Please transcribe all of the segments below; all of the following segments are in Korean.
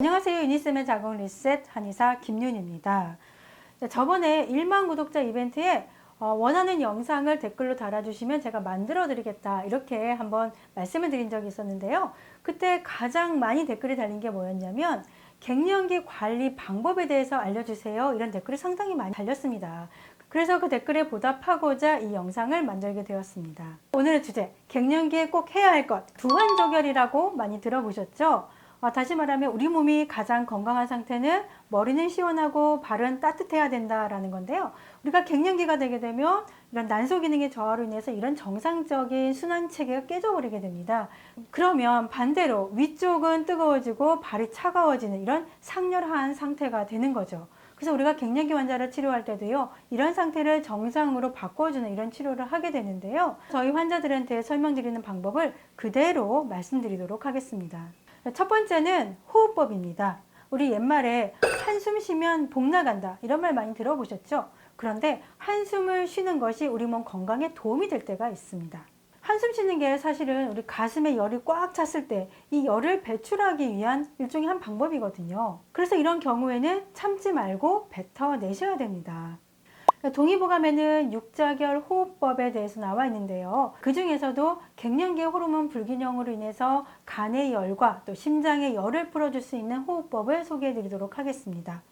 안녕하세요. 유니쌤의 자궁 리셋 한의사 김윤입니다. 네, 저번에 1만 구독자 이벤트에 어, 원하는 영상을 댓글로 달아주시면 제가 만들어 드리겠다 이렇게 한번 말씀을 드린 적이 있었는데요. 그때 가장 많이 댓글이 달린 게 뭐였냐면 갱년기 관리 방법에 대해서 알려주세요. 이런 댓글이 상당히 많이 달렸습니다. 그래서 그 댓글에 보답하고자 이 영상을 만들게 되었습니다. 오늘의 주제, 갱년기에 꼭 해야 할 것, 두환조결이라고 많이 들어보셨죠? 어, 다시 말하면 우리 몸이 가장 건강한 상태는 머리는 시원하고 발은 따뜻해야 된다라는 건데요. 우리가 갱년기가 되게 되면 이런 난소 기능의 저하로 인해서 이런 정상적인 순환 체계가 깨져버리게 됩니다. 그러면 반대로 위쪽은 뜨거워지고 발이 차가워지는 이런 상열한 상태가 되는 거죠. 그래서 우리가 갱년기 환자를 치료할 때도요, 이런 상태를 정상으로 바꿔주는 이런 치료를 하게 되는데요. 저희 환자들한테 설명드리는 방법을 그대로 말씀드리도록 하겠습니다. 첫 번째는 호흡법입니다. 우리 옛말에 한숨 쉬면 복 나간다 이런 말 많이 들어보셨죠? 그런데 한숨을 쉬는 것이 우리 몸 건강에 도움이 될 때가 있습니다. 한숨 쉬는 게 사실은 우리 가슴에 열이 꽉 찼을 때 이 열을 배출하기 위한 일종의 한 방법이거든요. 그래서 이런 경우에는 참지 말고 뱉어내셔야 됩니다. 동의보감에는 육자결 호흡법에 대해서 나와 있는데요. 그 중에서도 갱년기 호르몬 불균형으로 인해서 간의 열과 또 심장의 열을 풀어줄 수 있는 호흡법을 소개해 드리도록 하겠습니다.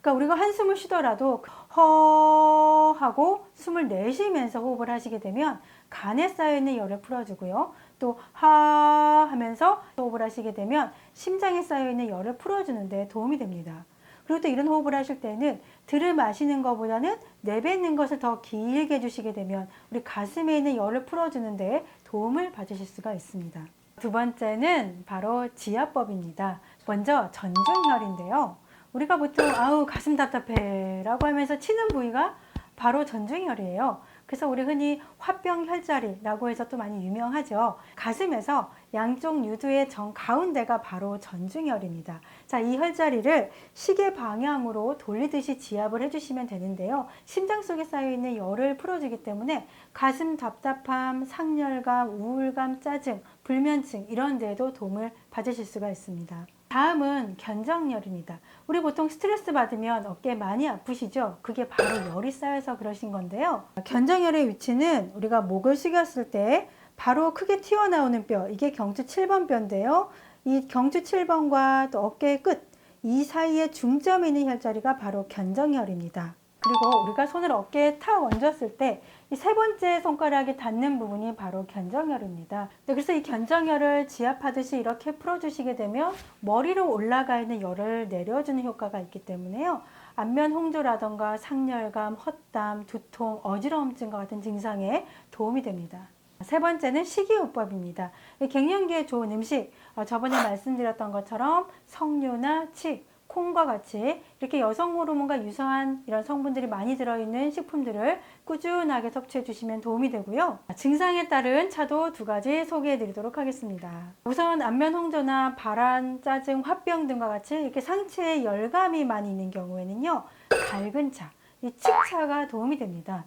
그러니까 우리가 한숨을 쉬더라도 허 하고 숨을 내쉬면서 호흡을 하시게 되면 간에 쌓여있는 열을 풀어주고요. 또 하 하면서 호흡을 하시게 되면 심장에 쌓여있는 열을 풀어주는데 도움이 됩니다. 그리고 또 이런 호흡을 하실 때는 들을 마시는 것보다는 내뱉는 것을 더 길게 해주시게 되면 우리 가슴에 있는 열을 풀어주는데 도움을 받으실 수가 있습니다. 두 번째는 바로 지압법입니다. 먼저 전중혈인데요. 우리가 보통 아우 가슴 답답해 라고 하면서 치는 부위가 바로 전중혈이에요. 그래서 우리 흔히 화병 혈자리라고 해서 또 많이 유명하죠. 가슴에서 양쪽 유두의 정 가운데가 바로 전중혈입니다. 자, 이 혈자리를 시계 방향으로 돌리듯이 지압을 해주시면 되는데요. 심장 속에 쌓여 있는 열을 풀어주기 때문에 가슴 답답함, 상열감, 우울감, 짜증, 불면증 이런 데에도 도움을 받으실 수가 있습니다. 다음은 견정열입니다. 우리 보통 스트레스 받으면 어깨 많이 아프시죠? 그게 바로 열이 쌓여서 그러신 건데요. 견정열의 위치는 우리가 목을 숙였을 때 바로 크게 튀어나오는 뼈, 이게 경추 7번 뼈인데요. 이 경추 7번과 또 어깨의 끝, 이 사이에 중점에 있는 혈자리가 바로 견정혈입니다. 그리고 우리가 손을 어깨에 탁 얹었을 때 이 세 번째 손가락이 닿는 부분이 바로 견정혈입니다. 네, 그래서 이 견정혈을 지압하듯이 이렇게 풀어주시게 되면 머리로 올라가 있는 열을 내려주는 효과가 있기 때문에요. 안면 홍조라던가 상열감, 헛담, 두통, 어지러움증과 같은 증상에 도움이 됩니다. 세 번째는 식이요법입니다. 이 갱년기에 좋은 음식, 어, 저번에 말씀드렸던 것처럼 석류나 칡, 콩과 같이 이렇게 여성 호르몬과 유사한 이런 성분들이 많이 들어있는 식품들을 꾸준하게 섭취해 주시면 도움이 되고요. 증상에 따른 차도 두 가지 소개해 드리도록 하겠습니다. 우선 안면 홍조나 발한, 짜증, 화병 등과 같이 이렇게 상체에 열감이 많이 있는 경우에는요. 밝은 차, 이 칡차가 도움이 됩니다.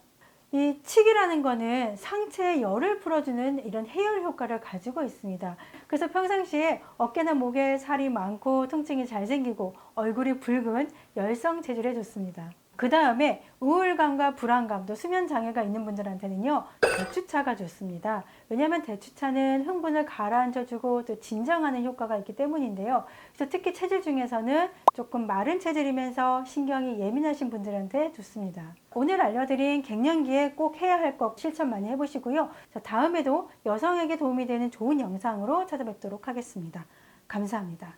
이 칡이라는 거는 상체에 열을 풀어주는 이런 해열 효과를 가지고 있습니다. 그래서 평상시에 어깨나 목에 살이 많고 통증이 잘 생기고 얼굴이 붉은 열성 체질에 좋습니다. 그 다음에 우울감과 불안감, 또 수면 장애가 있는 분들한테는요, 대추차가 좋습니다. 왜냐하면 대추차는 흥분을 가라앉혀주고 또 진정하는 효과가 있기 때문인데요. 그래서 특히 체질 중에서는 조금 마른 체질이면서 신경이 예민하신 분들한테 좋습니다. 오늘 알려드린 갱년기에 꼭 해야 할 것 실천 많이 해보시고요. 자, 다음에도 여성에게 도움이 되는 좋은 영상으로 찾아뵙도록 하겠습니다. 감사합니다.